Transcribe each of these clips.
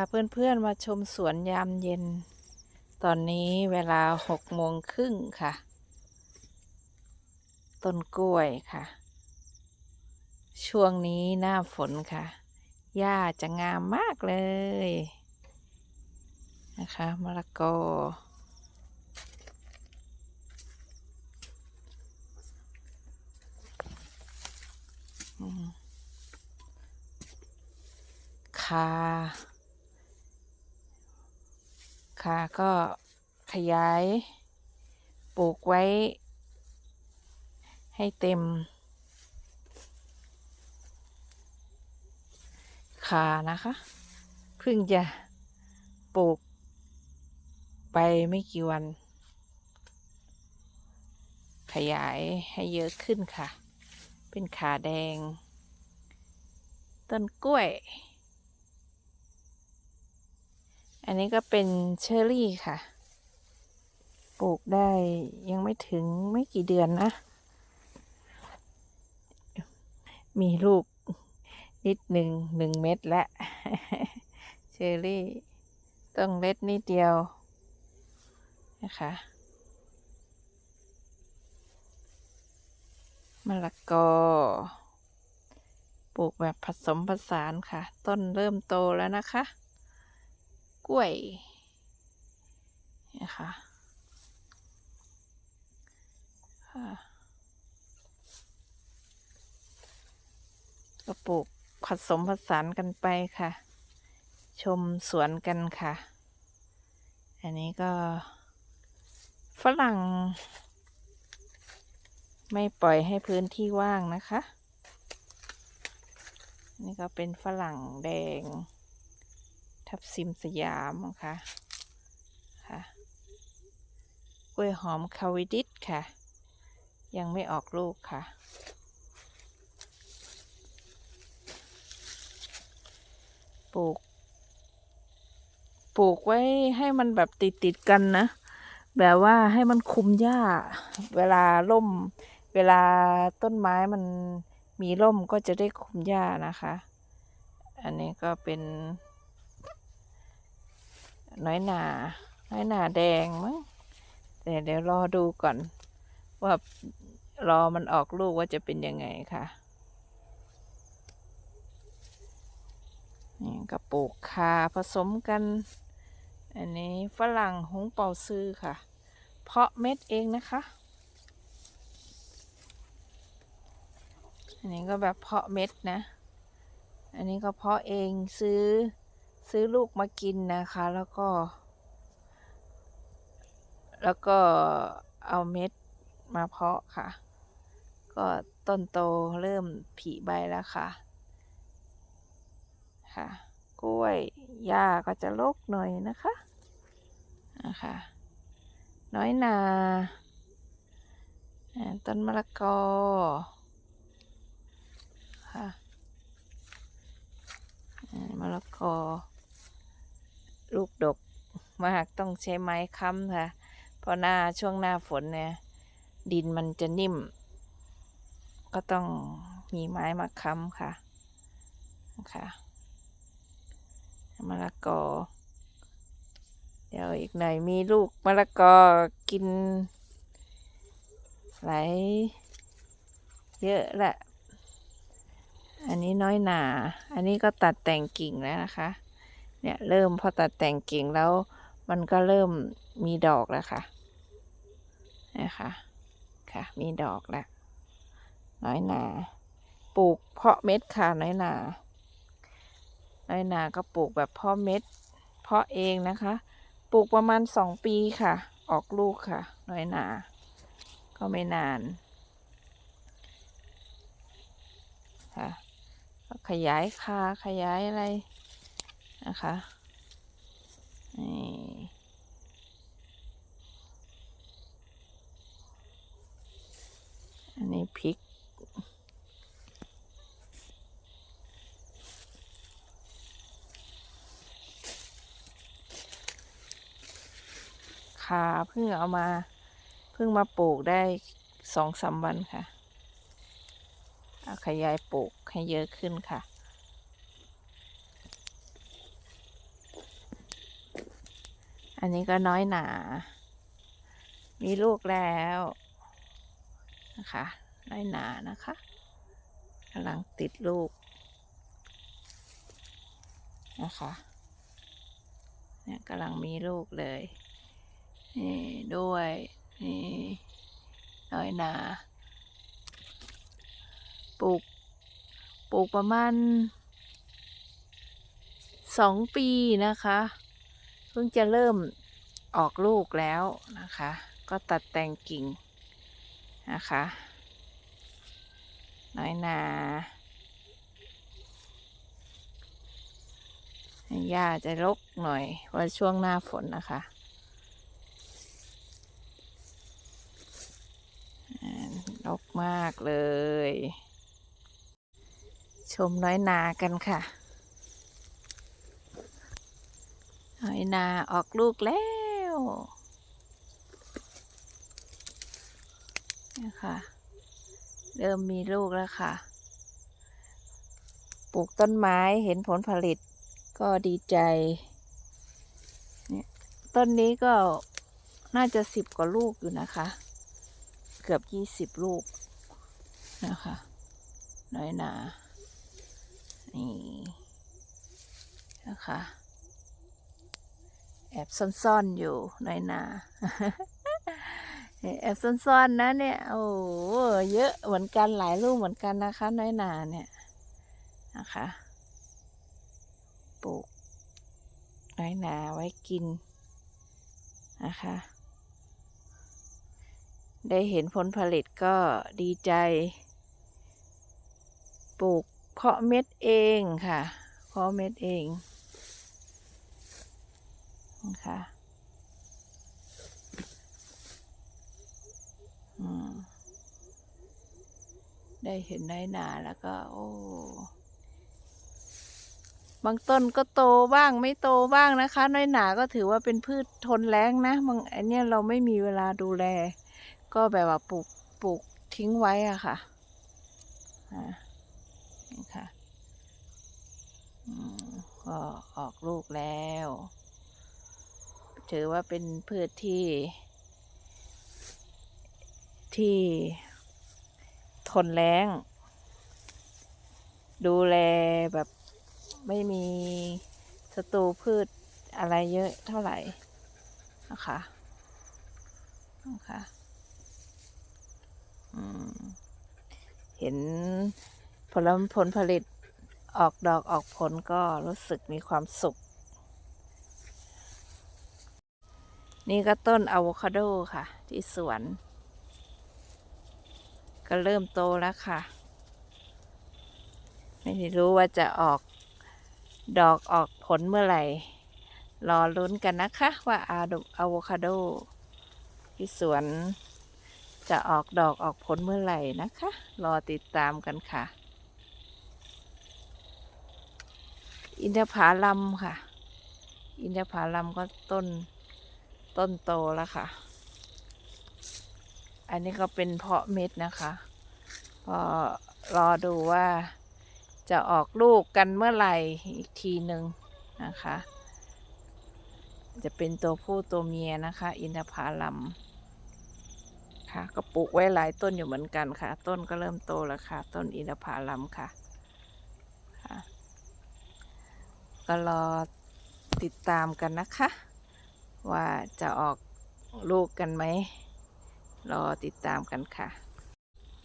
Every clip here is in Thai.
าเพื่อนๆมาชมสวนยามเย็น ตอนนี้เวลาหกโมงครึ่งค่ะ ต้นกล้วยค่ะ ช่วงนี้หน้าฝนค่ะ หญ้าจะงามมากเลย นะคะมะละกอ อืมคา คาก็ขยายปลูกไว้ ให้เต็มคานะคะ เพิ่งจะปลูกไปไม่กี่วัน ขยายให้เยอะขึ้นค่ะ เป็นขาแดง ต้นกล้วย อันนี้ก็เป็นเชอร์รี่ค่ะ ปลูกได้ยังไม่ถึงไม่กี่เดือนนะ มีลูกนิดหนึ่งหนึ่งเม็ดและ เชอร์รี่ต้องเล็ดนิดเดียวนะคะมะละกอ ปลูกแบบผสมผสานค่ะ ต้นเริ่มโตแล้วนะคะ กล้วยนะคะก็ปลูกผสมผสานกันไปค่ะ ชมสวนกันค่ะ อันนี้ก็ ฝรั่ง ไม่ปล่อยให้พื้นที่ว่างนะคะ นี่ก็เป็นฝรั่งแดง ทับซิมสยามค่ะค่ะกล้วยหอมคาวิดิสค่ะ ยังไม่ออกลูกค่ะ ปลูก ปลูกไว้ให้มันแบบติดติดกันนะ แบบว่าให้มันคุมหญ้า เวลาล่ม เวลาต้นไม้มันมีร่มก็จะได้คุมหญ้านะคะ อันนี้ก็เป็น น้อยหนาน้อยหนาแดงมั้งแต่เดี๋ยวรอดูก่อน ว่ารอมันออกลูกว่าจะเป็นยังไงค่ะนี่ก็ปลูกคาผสมกัน อันนี้ฝรั่งหงเป่าซื้อค่ะ เพาะเม็ดเองนะคะ อันนี้ก็แบบเพาะเม็ดนะ อันนี้ก็เพาะเองซื้อ ซื้อลูกมากินนะคะ แล้วก็ แล้วก็เอาเม็ดมาเพาะค่ะ ก็ต้นโตเริ่มผลิใบแล้วค่ะ ค่ะ กล้วยหญ้าก็จะรกหน่อยนะคะนะคะน้อยนาต้นมะละกอ ค่ะอ่ามะละกอ ลูกดก มากต้องใช้ไม้ค้ำค่ะ เพราะหน้าช่วงหน้าฝนเนี่ย ดินมันจะนิ่ม ก็ต้องมีไม้มาค้ำค่ะค่ะมะละกอ เดี๋ยวอีกหน่อยมีลูกมะละกอกินหลายเยอะแหละ อันนี้น้อยหนา อันนี้ก็ตัดแต่งกิ่งแล้วนะคะ เนี่ยเริ่มพอตัดแต่งกิ่งแล้ว มันก็เริ่มมีดอกแล้วค่ะ นะคะ ค่ะ มีดอกแล้ว น้อยหนา ปลูกเพาะเม็ดค่ะน้อยหนา น้อยหนาก็ปลูกแบบเพาะเม็ด เพาะเองนะคะ ปลูกประมาณสองปีค่ะ ออกลูกค่ะ น้อยหนา ก็ไม่นาน ค่ะก็ขยายคาขยายอะไรนะคะ อันนี้พริกคาเพิ่งเอามา เพิ่งมาปลูกได้สองสามวันค่ะเอาขยายปลูกให้เยอะขึ้นค่ะ อันนี้ก็น้อยหนา มีลูกแล้วนะคะ น้อยหนานะคะกำลังติดลูกนะคะเนี่ยกำลังมีลูกเลย นี่ด้วย นี่น้อยหนาปลูกปลูกประมาณสองปีนะคะ พิ่งจะเริ่มออกลูกแล้วนะคะ ก็ตัดแต่งกิ่งนะคะ น้อยนาหญ้าจะรกหน่อยเพราะช่วงหน้าฝนนะคะรกมากเลย ชมน้อยนากันค่ะ น้ อยนาออกลูกแล้วนี่ค่ะเริ่มมีลูกแล้วค่ะ ปลูกต้นไม้เห็นผลผลิตก็ดีใจเนี่ยต้นนี้ก็น่าจะสิบกว่าลูกอยู่นะคะ เกือบยี่สิบลูกนะคะ น้อยหนานี่นะคะ อบซ่อนๆอยู่น้อยนาแอบซ่อนๆนะเนี่ย โอ้โหเยอะเหมือนกันหลายลูกเหมือนกันนะคะ น้อยนาเนี่ยนะคะปลูกน้อยนาไว้กินนะคะ ได้เห็นผลผลิตก็ดีใจ ปลูกเพาะเม็ดเองค่ะ เพาะเม็ดเอง นะคะอืมได้เห็นน้อยหนาแล้วก็ โอ้บางต้นก็โตบ้างไม่โตบ้างนะคะ น้อยหนาก็ถือว่าเป็นพืชทนแล้งนะบางอันเนี้ยเราไม่มีเวลาดูแล ก็แบบว่าปลูกปลูกทิ้งไว้อะค่ะอ่านี่ค่ะอืมก็ออกลูกแล้ว ถือว่าเป็นพืชที่ ที่ทนแล้ง ดูแลแบบไม่มีศัตรูพืชอะไรเยอะเท่าไหร่นะคะนะคะเห็นผลผลผลิตออกดอกออกผลก็รู้สึกมีความสุข นี่ก็ต้นอะโวคาโดค่ะ ที่สวน ก็เริ่มโตแล้วค่ะ ไม่รู้ว่าจะออกดอกออกผลเมื่อไหร่ รอลุ้นกันนะคะว่าอะอะโวคาโดที่สวนจะออกดอกออกผลเมื่อไหร่นะคะ รอติดตามกันค่ะ อินทผลัมค่ะ อินทผลัมก็ต้น ต้นโตแล้วค่ะ อันนี้ก็เป็นเพาะเม็ดนะคะก็รอดูว่าจะออกลูกกันเมื่อไหร่อีกทีหนึ่งนะคะ จะเป็นตัวผู้ตัวเมียนะคะ อินทผลัมค่ะก็ปลูกไว้หลายต้นอยู่เหมือนกันค่ะ ต้นก็เริ่มโตแล้วค่ะ ต้นอินทผลัมค่ะค่ะ ก็รอติดตามกันนะคะ ว่าจะออกลูกกันไหม รอติดตามกันค่ะ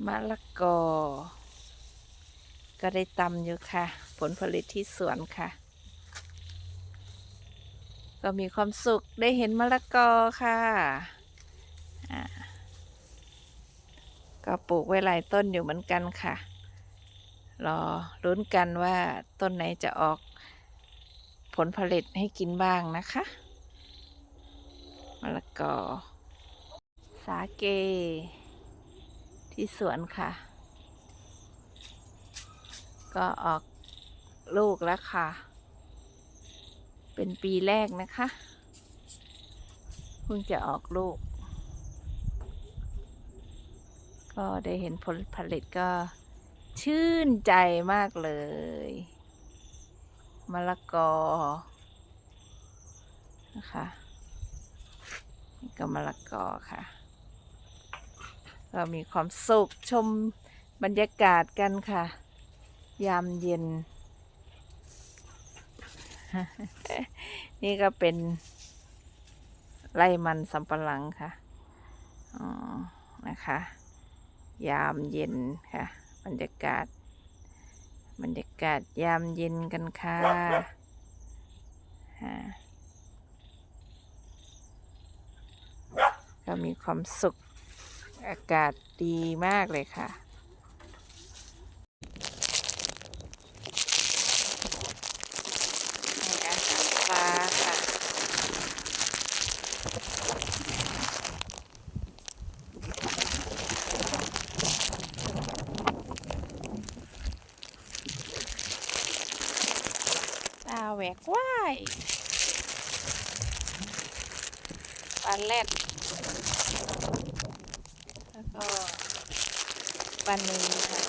มะละกอ ก็ได้ตำอยู่ค่ะ ผลผลิตที่สวนค่ะ ก็มีความสุขได้เห็นมะละกอค่ะ ก็ปลูกไว้หลายต้นอยู่เหมือนกันค่ะ รอลุ้นกันว่าต้นไหนจะออกผลผลิตให้กินบ้างนะคะ มะละกอ สาเก ที่สวนค่ะ ก็ออกลูกแล้วค่ะ เป็นปีแรกนะคะเพิ่งจะออกลูก ก็ได้เห็นผลผลิตก็ชื่นใจมากเลยมะละกอนะคะ ก็มะละกอค่ะก็มีความสุขชมบรรยากาศกันค่ะ ยามเย็น นี่ก็เป็นไรมันสำปะหลังค่ะอ๋อนะคะ ยามเย็นค่ะ บรรยากาศ บรรยากาศยามเย็นกันค่ะ อ่าก็มีความสุขอากาศดีมากเลยค่ะให้อาหาปลาค่ะ ตาแหวกว่าย ปลาแรดแล้วก็ปลาเนีค่ะ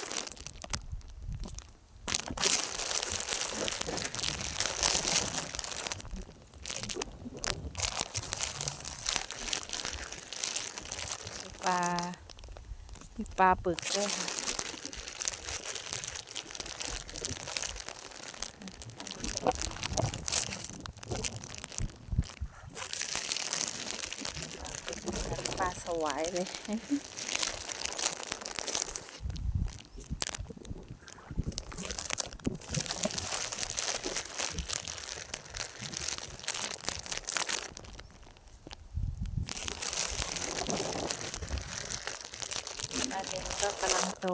ปลาปลาปึกด้วยค่ะ ปลาส วายเลยปลาเด็นก็กำลังโต